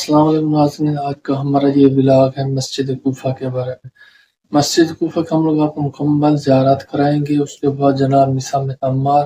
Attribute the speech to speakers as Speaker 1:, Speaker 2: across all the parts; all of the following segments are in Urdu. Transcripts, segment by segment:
Speaker 1: السلام علیکم ناظرین، آج کا ہمارا یہ ولاگ ہے مسجد کوفہ کے بارے میں۔ مسجد کوفہ کا ہم لوگ آپ کو مکمل زیارت کرائیں گے۔ اس کے بعد جناب نسام عمار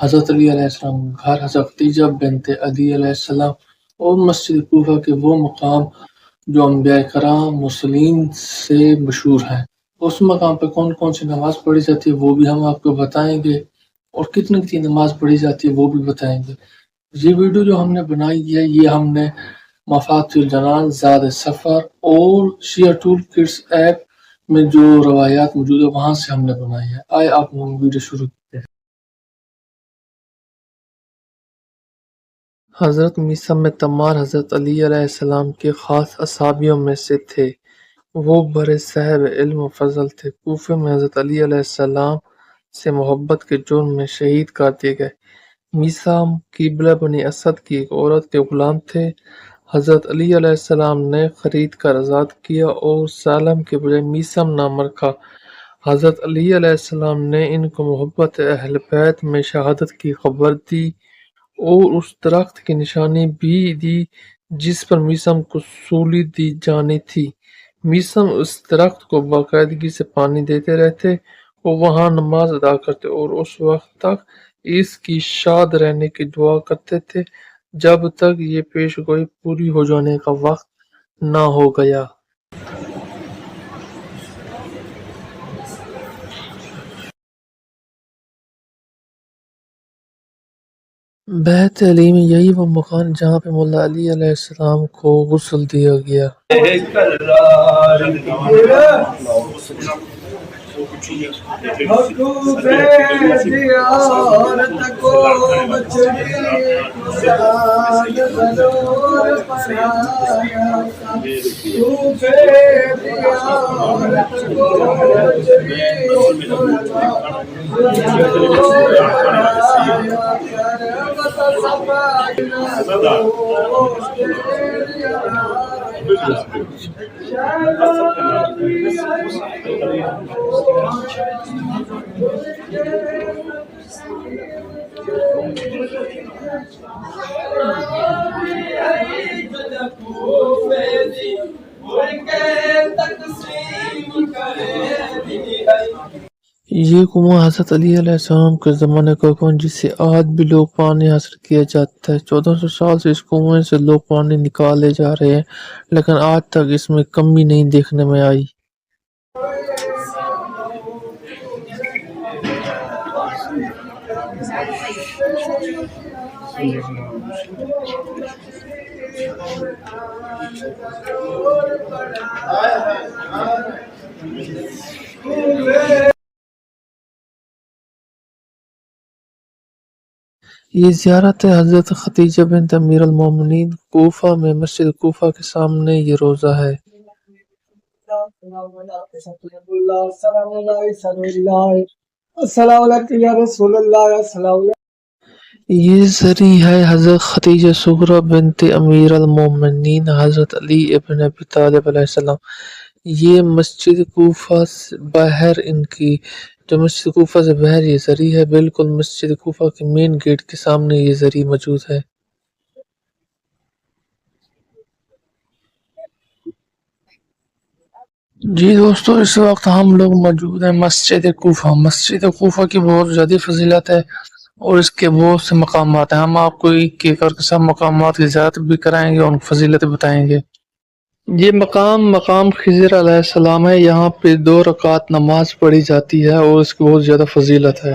Speaker 1: حضرت علی علیہ السلام، گھر حضرت ختیجہ بنت علی علیہ السلام اور مسجد کوفہ کے وہ مقام جو انبیاء کرام مسلم سے مشہور ہیں۔ اس مقام پہ کون کون سی نماز پڑھی جاتی ہے وہ بھی ہم آپ کو بتائیں گے اور کتنی کتنی نماز پڑھی جاتی ہے وہ بھی بتائیں گے۔ یہ ویڈیو جو ہم نے بنائی ہے، یہ ہم نے مفاد الجنان زاد سفر، اور شیئر ٹول کٹس ایپ میں جو روایات موجود ہے وہاں سے ہم نے بنائی ہے آئے آپ ویڈیو شروع کرتے ہیں۔ حضرت میسم میں تمار حضرت علی علیہ السلام کے خاص اصحابیوں میں سے تھے۔ وہ بڑے صاحب علم و فضل تھے۔ کوفے میں حضرت علی علیہ السلام سے محبت کے جرم میں شہید کر دیے گئے۔ میسام قبلہ بنی اسد کی ایک عورت کے غلام تھے۔ حضرت علی علیہ السلام نے خرید کر آزاد کیا اور سالم کے بجائے میسم نام رکھا۔ حضرت علی علیہ السلام نے ان کو محبت اہل بیت میں شہادت کی خبر دی اور اس درخت کی نشانی بھی دی جس پر میسم کو سولی دی جانی تھی۔ میسم اس درخت کو باقاعدگی سے پانی دیتے رہتے اور وہاں نماز ادا کرتے اور اس وقت تک اس کی شاد رہنے کی دعا کرتے تھے۔ جب تک یہ پیش گوئی پوری ہو جانے کا وقت نہ ہو گیا۔ بیت علی میں یہی وہ مکان جہاں پہ مولا علی علیہ السلام کو غسل دیا گیا۔ Sadar. Porque tak یہ کنواں حضرت علی علیہ السلام کے زمانے کا کنواں جس سے آج بھی لوگ پانی حاصل کیا جاتا ہے۔ چودہ سو سال سے اس کنویں سے لوگ پانی نکالے جا رہے ہیں، لیکن آج تک اس میں کمی نہیں دیکھنے میں آئی۔ یہ زیارت حضرت ختیجہ بنت امیر المومنین کوفہ میں مسجد کوفہ کے سامنے یہ روزہ ہے۔ یہ ذری ہے حضرت ختیجہ سغرہ بنت امیر المومنین حضرت علی ابن ابی طالب علیہ السلام۔ یہ مسجد کوفہ باہر ان کی جو مسجد کوفہ سے باہر یہ ذری ہے، بالکل مسجد کوفہ کے مین گیٹ کے سامنے یہ ذری موجود ہے۔ جی دوستو، اس وقت ہم لوگ موجود ہیں مسجد کوفہ۔ مسجد کوفہ کی بہت زیادہ فضیلت ہے اور اس کے بہت سے مقامات ہیں۔ ہم آپ کو ایک ایک کر کے سب مقامات کی زیارت بھی کرائیں گے اور فضیلت بتائیں گے۔ یہ مقام مقام خضر علیہ السلام ہے۔ یہاں پہ دو رکعت نماز پڑھی جاتی ہے اور اس کی بہت زیادہ فضیلت ہے۔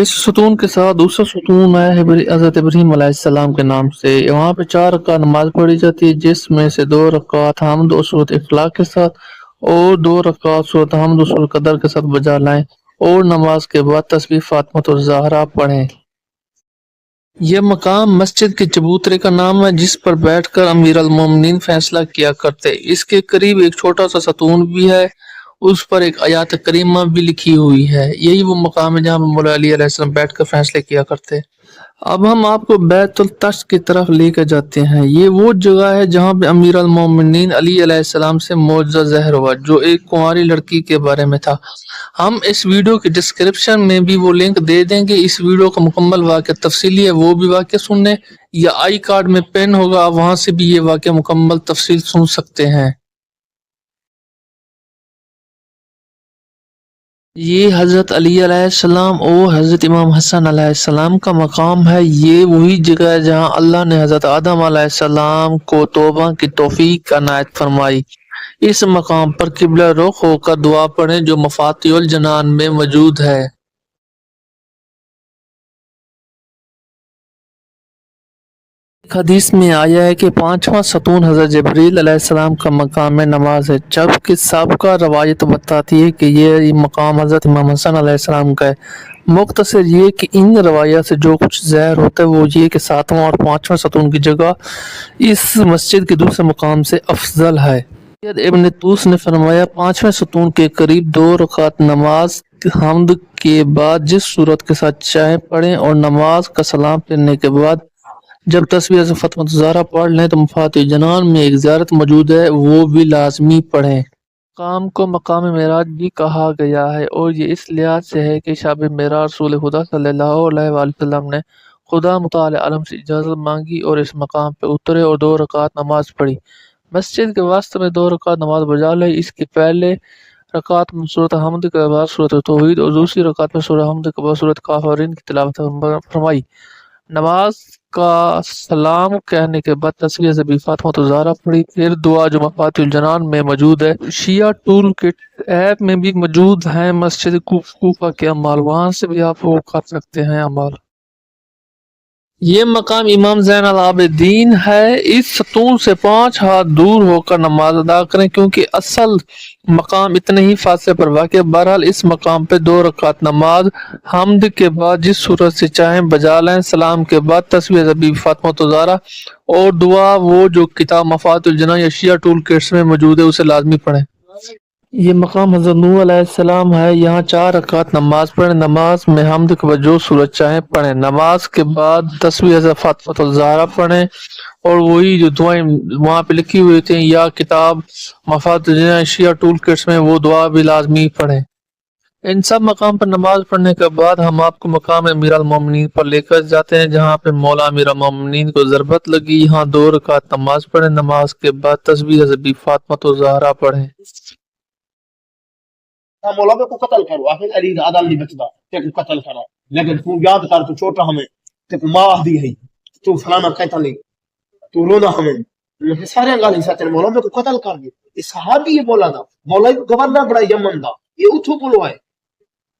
Speaker 1: اس ستون کے ساتھ دوسرا ستون ہے حضرت ابراہیم علیہ السلام کے نام سے۔ وہاں پہ چار رکعت نماز پڑھی جاتی ہے، جس میں سے دو رکعت حمد و صورت اخلاق کے ساتھ اور دو رکعت صورت حمد و صورت قدر کے ساتھ بجا لائیں اور نماز کے بعد تسبیح فاطمت اور زہرا پڑھیں۔ یہ مقام مسجد کے چبوترے کا نام ہے، جس پر بیٹھ کر امیر المومنین فیصلہ کیا کرتے۔ اس کے قریب ایک چھوٹا سا ستون بھی ہے، اس پر ایک آیات کریمہ بھی لکھی ہوئی ہے۔ یہی وہ مقام ہے جہاں مولا علی علیہ السلام بیٹھ کر فیصلے کیا کرتے۔ اب ہم آپ کو بیت التش کی طرف لے کر جاتے ہیں۔ یہ وہ جگہ ہے جہاں پہ امیر المومنین علی علیہ السلام سے معجزہ زہر ہوا، جو ایک کنواری لڑکی کے بارے میں تھا۔ ہم اس ویڈیو کے ڈسکرپشن میں بھی وہ لنک دے دیں گے۔ اس ویڈیو کا مکمل واقعہ تفصیلی ہے، وہ بھی واقعہ سننے۔ یا آئی کارڈ میں پین ہوگا، آپ وہاں سے بھی یہ واقعہ مکمل تفصیل سن سکتے ہیں۔ یہ حضرت علی علیہ السلام اور حضرت امام حسن علیہ السلام کا مقام ہے، یہ وہی جگہ ہے جہاں اللہ نے حضرت آدم علیہ السلام کو توبہ کی توفیق عنایت فرمائی۔ اس مقام پر قبلہ رخ ہو کر دعا پڑھیں جو مفاتیح الجنان میں موجود ہے۔ ایک حدیث میں آیا ہے کہ پانچواں ستون حضرت جبریل علیہ السلام کا مقام نماز ہے۔ جبکہ سابقہ روایت بتاتی ہے کہ یہ مقام حضرت امام حسن علیہ السلام کا ہے۔ مختصر یہ کہ ان روایات سے جو کچھ ظاہر ہوتا ہے وہ یہ کہ ساتواں اور پانچواں ستون کی جگہ اس مسجد کے دوسرے مقام سے افضل ہے۔ سید ابن توس نے فرمایا، پانچویں ستون کے قریب دو رکعت نماز حمد کے بعد جس صورت کے ساتھ چاہیں پڑھیں اور نماز کا سلام پھرنے کے بعد جب تصویر سے زارہ پڑھ لیں تو مفات جنان میں ایک زیارت موجود ہے، وہ بھی لازمی پڑھیں۔ مقام کو مقام معراج بھی کہا گیا ہے اور یہ اس لحاظ سے ہے کہ شاب معراج رسول خدا صلی اللہ علیہ وآلہ وسلم نے خدا مطالع عالم سے اجازت مانگی اور اس مقام پہ اترے اور دو رکعت نماز پڑھی۔ مسجد کے واسطے میں دو رکعت نماز بجا لے، اس کے پہلے رکعت میں صورت حمد کے بعد صورت توحید اور دوسری رکعت میں صورت حمد کے بعد صورت کافرین کی تلاوت فرمائی۔ نماز کا سلام کہنے کے بعد تصویر سے بھی فاطمہ پھر دعا جو مفات الجنان میں موجود ہے۔ شیعہ ٹول کٹ ایپ میں بھی موجود ہیں، مسجد کوفہ کے عمال، وہاں سے بھی آپ وہ کر سکتے ہیں عمال۔ یہ مقام امام زین العابدین ہے، اس ستون سے پانچ ہاتھ دور ہو کر نماز ادا کریں، کیونکہ اصل مقام اتنے ہی فاصلے پر واقع بہرحال اس مقام پہ دو رکعت نماز، حمد کے بعد جس صورت سے چاہیں بجا لیں، سلام کے بعد تصویر زبی فاطمہ تزارہ، اور دعا وہ جو کتاب مفات الجنہ یا شیعہ ٹول کٹس میں موجود ہے، اسے لازمی پڑھیں۔ یہ مقام حضرت نوح علیہ السلام ہے۔ یہاں چار رکعت نماز پڑھیں۔ نماز میں حمد کے وجہ سورج چاہیں پڑھیں۔ نماز کے بعد تصویر حضرت فاطمۃ الزہرا پڑھیں۔ اور وہی جو دعائیں وہاں پہ لکھی ہوئی تھیں، یا کتاب مفاد شیعہ ٹول کٹس میں، وہ دعا بھی لازمی پڑھیں۔ ان سب مقام پر نماز پڑھنے کے بعد ہم آپ کو مقام امیر المومنین پر لے کر جاتے ہیں، جہاں پہ مولا امیر المومنین کو ضربت لگی۔ یہاں دو رکعت نماز پڑھیں۔ نماز کے بعد تصویر حضرت فاطمۃ الزہرا پڑھیں۔
Speaker 2: مولا کو قتل کرو آخر علی زیادہ نہیں بچتا تے کو قتل لیکن تو یاد کر تو چھوٹا ہمیں تے کو ماں دی ہے۔ تو فلانا کہتا نہیں تو رونا ہمیں۔ سارے گل مولا کو قتل کر دے۔ یہ صحابی ہے دا گورنر بڑا یمن دا۔ یہ بولو ہے۔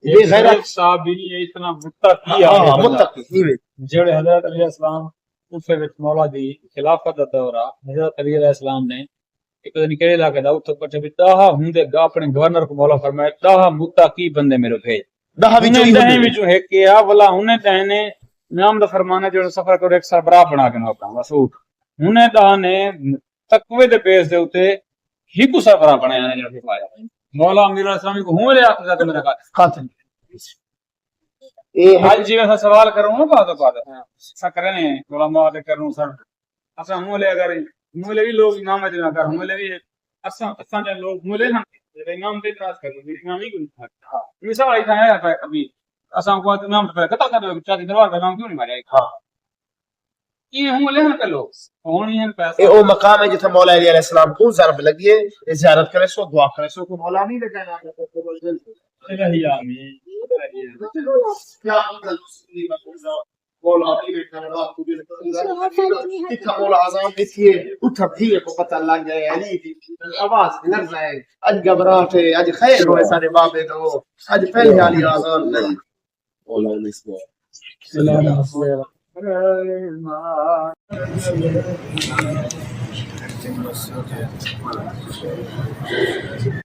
Speaker 2: غیرت
Speaker 3: یہ اتنا متقی
Speaker 2: ہاں
Speaker 3: ہے
Speaker 2: متقی
Speaker 3: جڑے حضرت علیہ السلام کوفے وچ مولا دی خلافت دا دورہ حضرت علی علیہ السلام نے ایک دن کہے علاقے دا اتھے پٹھے بھی ہوندے گا اپنے گورنر کو مولا فرمایا تاہا متقی بندے میرے بھیج۔
Speaker 2: دہا وچ
Speaker 3: انہیں دہیں وچوں ایک کیا ولا انہیں دہیں نے نام دا فرمانا جو سفر کرو ایک سربراہ بنا کے نوکا بس اٹھ انہیں دہاں نے تقوی دے پیس دے اتے ہی کو سربراہ بنایا ہے جو پایا۔ مولا امیر علیہ السلام کو ہوں لے آتے جاتے میرے کہا
Speaker 2: خاتم
Speaker 3: آج جی میں سوال کروں نا بات بات ایسا کرے نہیں علماء دے کروں سر۔ اسا ہوں لے اگر ہوں لے بھی لوگ امام دے نہ کر ہوں لے بھی اسا اسا دے لوگ ہوں لے ہن امام دے اعتراض کر دو امام ہی کوئی ہاں مثال ایسا ہے ہے ابھی اسا کو امام تے قتل کر دو چاہتے دربار کا نام کیوں نہیں ماریا
Speaker 2: ہاں
Speaker 3: یہ ہوں لے ہن کر لو ہونی ہے
Speaker 2: اے
Speaker 3: پیسہ
Speaker 2: او مقام ہے جتھے مولا علی علیہ السلام کو ضرب لگی ہے اے زیارت کرے سو دعا کرے سو
Speaker 3: قول عظيم
Speaker 2: كرامات تقول عظامتي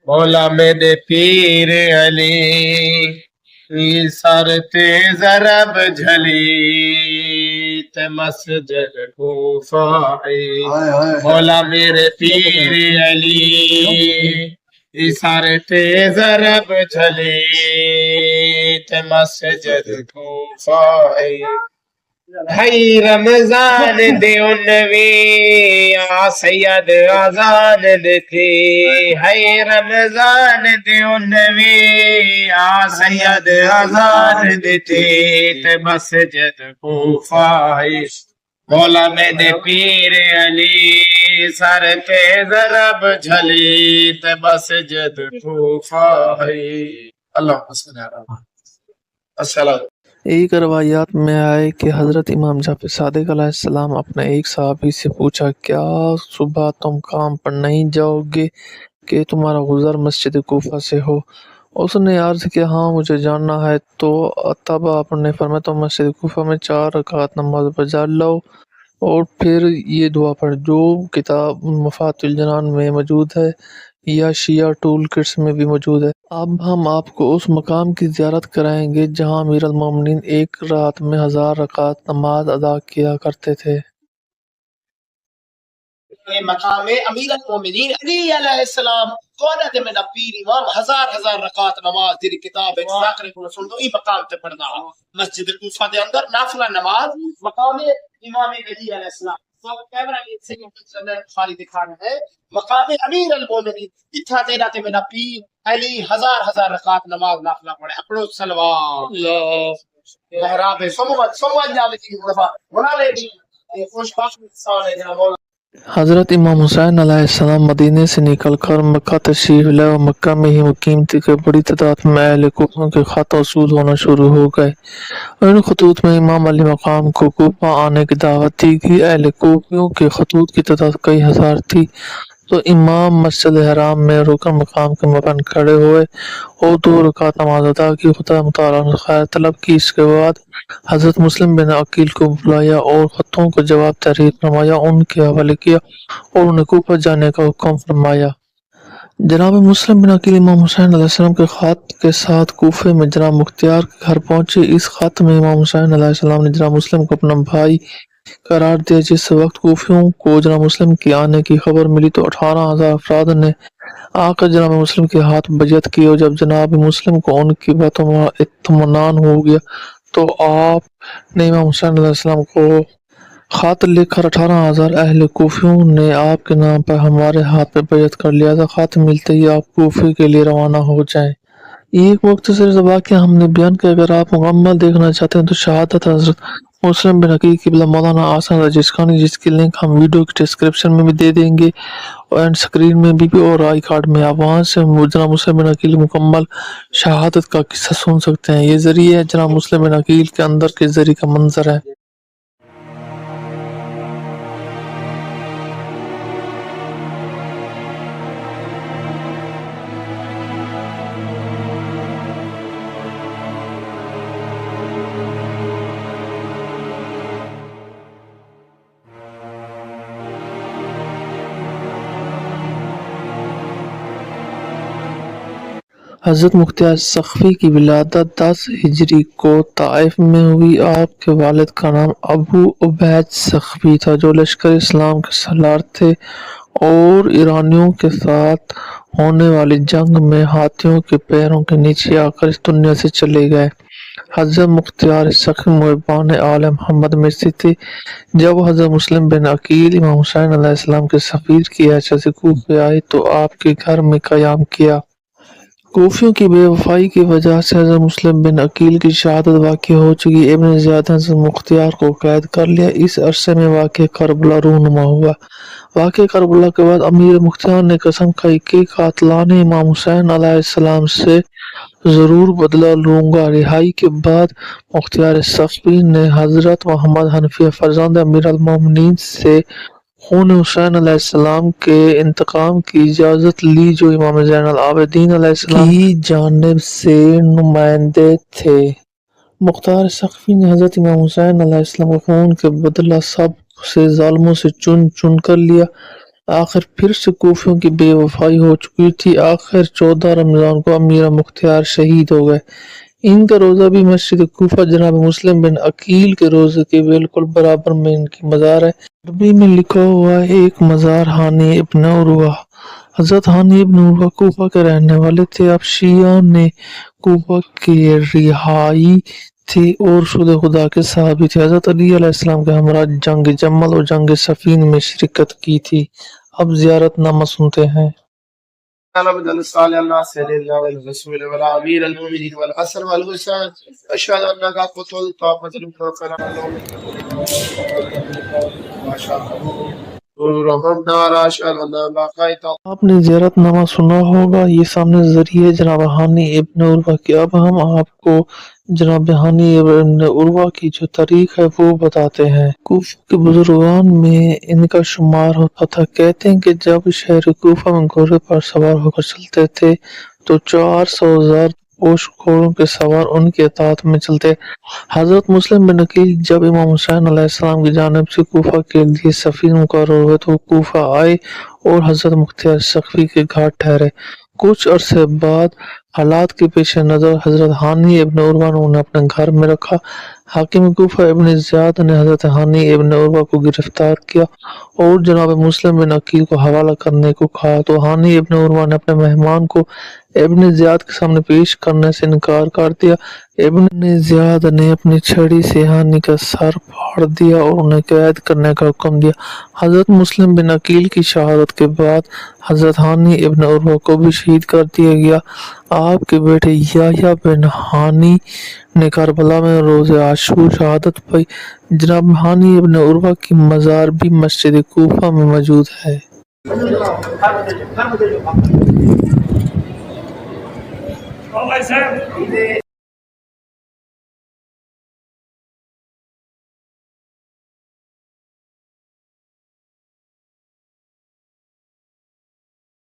Speaker 2: مولا میرے پیر علی. سر تے ضرب جھلی تے مسجد کوفہ مولا میرے پیر علی سر تے ضرب جھلی
Speaker 4: رمضان دے انوی آ سید آزان دے ہائی رمضان دے انوی آ سید آزان دے تے مسجد کوفائی مولا میں دے پیر علی، سر پہ ضرب جھلی۔ تے مسجد کو کوفائی اللہ حسن السلام
Speaker 1: ایک روایات میں آئے کہ حضرت امام جعفر صادق علیہ السلام اپنے ایک صحابی سے پوچھا، کیا صبح تم کام پر نہیں جاؤ گے کہ تمہارا گزر مسجد کوفہ سے ہو؟ اس نے عرض کیا ہاں مجھے جاننا ہے۔ تو تب آپ نے فرمایا، تم مسجد کوفہ میں چار رکعت نماز بجا لو۔ اور پھر یہ دعا پڑھ، جو کتاب مفات الجنان میں موجود ہے یا شیعہ ٹول کٹس میں بھی موجود ہے۔ اب ہم آپ کو اس مقام کی زیارت کرائیں گے جہاں امیر المومنین ایک رات میں ہزار رکعت نماز ادا کیا کرتے تھے۔
Speaker 2: مقام امیر المومنین علی علیہ السلام کون ہے میرا پیر امام ہزار ہزار رکعت نماز تیری کتاب ہے، ذاکر کو سن دو یہ مقام تے پڑھنا۔ مسجد کوفہ دے اندر نافلہ نماز مقام امام علی علیہ السلام۔ خالی دکھا رہے ہیں مقام امیر المومنین اتھا تیرا تے میرا پیر علی ہزار ہزار رکعت نماز نافلہ پڑھے۔ اپنو سلوات محراب جاوے کی دفعہ بنا لے۔ دی خوش بخت سال ہے جناب
Speaker 1: حضرت امام حسین علیہ السلام مدینے سے نکل کر مکہ تشریف لے اور مکہ میں ہی مقیم تھے کہ بڑی تعداد میں اہل کوفہ کے خط وصول ہونا شروع ہو گئے۔ ان خطوط میں امام علی مقام کو کوفہ آنے کی دعوت دی گئی۔ اہل کوفیوں کے خطوط کی تعداد کئی ہزار تھی۔ تو امام مسجد حرام میں رکن مقام کے مکان کھڑے ہوئے اور دو رکعت نماز ادا کی۔ خدا مطالعہ نے خیر طلب کی۔ اس کے بعد حضرت مسلم بن عقیل کو بلایا اور خطوں کا جواب تحریر فرمایا ان کے حوالے کیا اور انہیں کوفہ جانے کا حکم فرمایا۔ جناب مسلم بن عقیل امام حسین علیہ السلام کے خط کے ساتھ کوفے میں جناب مختیار کے گھر پہنچے۔ اس خط میں امام حسین علیہ السلام نے جناب مسلم کو اپنا بھائی قرار دیا، جس وقت کوفیوں کو جناب مسلم کی آنے کی خبر ملی تو اٹھارہ ہزار افراد نے آ کر جناب مسلم کے ہاتھ بجت کی اور جب جناب مسلم کو ان کی باتوں میں اطمینان ہو گیا تو آپ نے امام حسین علیہ السلام کو خط لکھ کر اٹھارہ ہزار اہل کوفیوں نے آپ کے نام پر ہمارے ہاتھ پہ بیعت کر لیا تھا۔ خط ملتے ہی آپ کوفی کے لیے روانہ ہو جائیں۔ ایک مختصر سا کے ہم نے بیان کیا۔ اگر آپ مکمل دیکھنا چاہتے ہیں تو شہادت حضرت مسلم بن حقیق قبلہ مولانا آسان رجس خانی جس کی لنک ہم ویڈیو کی ڈسکرپشن میں بھی دے دیں گے اور اینڈ سکرین میں بھی, بھی اور آئی کارڈ میں آپ وہاں سے جناب مسلم بن عقیل مکمل شہادت کا قصہ سن سکتے ہیں۔ یہ ذریعہ ہے جناب مسلم بن عقیل کے اندر کے ذریعے کا منظر ہے۔ حضرت مختار سخفی کی ولادت دس ہجری کو طائف میں ہوئی۔ آپ کے والد کا نام ابو عبید سخفی تھا، جو لشکر اسلام کے سالار تھے اور ایرانیوں کے ساتھ ہونے والی جنگ میں ہاتھیوں کے پیروں کے نیچے آ کر اس دنیا سے چلے گئے۔ حضرت مختار سخی محبان آل محمد میں سے تھے۔ جب حضرت مسلم بن عقیل امام حسین علیہ السلام کے سفیر کی حیثیت سے کوفے آئے تو آپ کے گھر میں قیام کیا۔ کوفیوں کی بے وفائی کی وجہ سے حضرت مسلم بن عقیل کی شہادت واقع ہو چکی۔ ابن زیاد حضرت مختار کو قید کر لیا۔ اس عرصے میں واقع کربلا رونما ہوا۔ واقع کربلا کے بعد امیر مختار نے قسم کھائی کہ قاتلان امام حسین علیہ السلام سے ضرور بدلہ لوں گا۔ رہائی کے بعد مختار صفی نے حضرت محمد حنفیہ فرزند امیر المومنین سے خون حسین علیہ السلام کے انتقام کی اجازت لی جو امام زین العابدین علیہ السلام کی جانب سے نمائندے تھے۔ مختار سخفی نے حضرت امام حسین علیہ السلام کے خون کے بدلہ سب سے ظالموں سے چن چن کر لیا۔ آخر پھر سے کوفیوں کی بے وفائی ہو چکی تھی۔ آخر چودہ رمضان کو امیر مختار شہید ہو گئے۔ ان کا روزہ بھی مسجد کوفہ جناب مسلم بن عقیل کے روزے کے بالکل برابر میں ان کی مزار ہے۔ عربی میں لکھا ہوا ہے، ایک مزار ہانی ابن عروہ۔ حضرت ہانی ابن عروہ کوفہ کے رہنے والے تھے۔ اب شیعہ نے کوفہ کے رہائی تھے اور شد خدا کے صحابی تھے۔ حضرت علی علیہ السلام کے ہمراہ جنگ جمل اور جنگ سفین میں شرکت کی تھی۔ اب زیارت نامہ سنتے
Speaker 2: ہیں۔ بدل الصالح الناصر لله والرسول والامير المؤمنين والحسن والحسين اشهد انك قتل طاقه المتوكل ما شاء الله آپ نے زیارت نامہ سنا
Speaker 1: ہوگا۔ یہ سامنے ذریعہ جناب حانی ابن عروہ کی۔ اب ہم آپ کو جناب حانی ابن عروہ کی جو تاریخ ہے وہ بتاتے ہیں۔ کوفہ کے بزرگان میں ان کا شمار ہوتا تھا۔ کہتے ہیں کہ جب شہر کوفہ میں گھوڑے پر سوار ہو کر چلتے تھے تو چار سو زرد گوشت خوروں کے سوار ان کے اطاعت میں چلتے۔ حضرت مسلم بن عقیل جب امام حسین علیہ السلام کی جانب سے کوفہ کے لیے سفیر مقرر ہوئے تو کوفہ آئے اور حضرت مختار سخفی کے گھاٹ ٹھہرے۔ کچھ عرصے بعد حالات کے پیش نظر حضرت حانی ابن عروہ نے انہیں اپنے گھر میں رکھا۔ حاکم کوفہ ابن زیاد نے حضرت حانی ابن عروہ کو گرفتار کیا اور جناب مسلم بن عقیل کو حوالہ کرنے کو کہا۔ تو حانی ابن عروہ نے اپنے مہمان کو ابن زیاد کے سامنے پیش کرنے سے انکار کر دیا۔ ابن زیاد نے اپنی چھڑی سے ہانی کا سر پھاڑ دیا اور انہیں قید کرنے کا حکم دیا۔ حضرت مسلم بن عقیل کی شہادت کے بعد حضرت ہانی ابن عروہ کو بھی شہید کر دیا گیا۔ آپ کے بیٹے یحییٰ بن ہانی نے کربلا میں روز آشو شہادت پائی۔ جناب ہانی ابن عروہ کی مزار بھی مسجد کوفہ میں موجود
Speaker 3: ہے۔ Qual mais é?